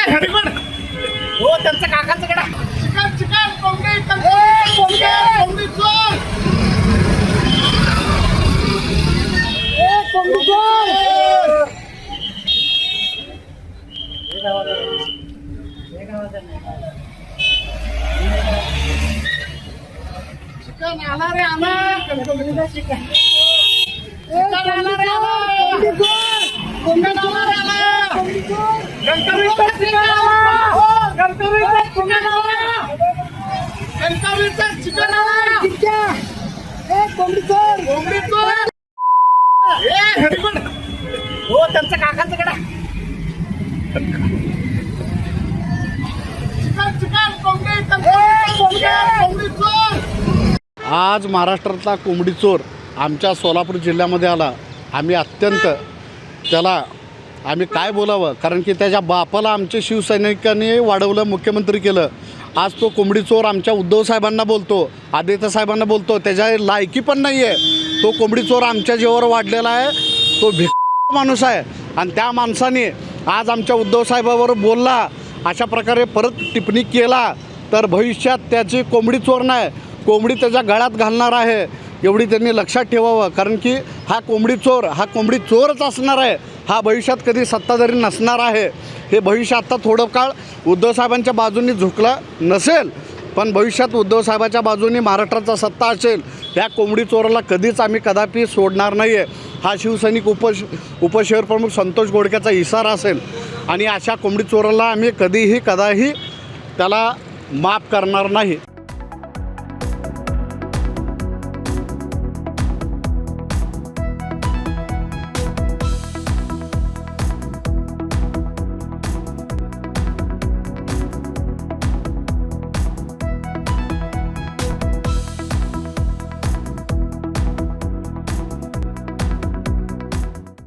ए हरिबन हो त्यांचं काकाचं कडा chicken chicken कोंबडी कोंबडी कोंबडी. चोर. कोंबडी चोर. चिकन आला रे कणकवलीचा चिकन चिकन आला रे आला चिकन आला रे आला गणपतीचा चिकन आला गणपतीचा चिकन आला गणपतीचा चिकन आला कोंबडी चोर ए हरिबन हो कडा आज महाराष्ट्रातला कोंबडी चोर आमच्या सोलापूर जिल्ह्यामध्ये आला. आम्ही अत्यंत त्याला आम्ही काय बोलावं? कारण की त्याच्या बापाला आमच्या शिवसैनिकांनी वाढवलं मुख्यमंत्री केलं. आज तो कोंबडी चोर आमच्या उद्धव साहेबांना बोलतो आदित्य साहेबांना बोलतो त्याच्या लायकी पण नाही आहे तो कोंबडी चोर आमच्या जीवावर वाढलेला आहे तो भिक माणूस आहे. आणि त्या माणसाने आज आमच्या उद्धव साहेबावर बोलला अशा प्रकारे परत टिप्पणी केला तर भविष्यात त्याची कोंबडी चोर नाही कोंबडी त्याच्या गळ्यात घालणार आहे. एवढी त्यांनी लक्षात ठेवावं. कारण की हा कोंबडी चोर हा कोंबडी चोरच असणार आहे. हा भविष्यात कधी सत्ताधारी नसणार आहे. हे भविष्य आत्ता थोडं काळ उद्धवसाहेबांच्या बाजूनी झुकलं नसेल पण भविष्यात उद्धवसाहेबाच्या बाजूने बाजूनी महाराष्ट्राचा सत्ता असेल या कोंबडी चोराला कधीच आम्ही कदापि सोडणार नाही आहे हा शिवसैनिक उप उपशहर प्रमुख संतोष गोडक्याचा इशारा असेल. आणि अशा कोंबडी चोराला आम्ही कधीही कदाही त्याला माफ करणार नाही.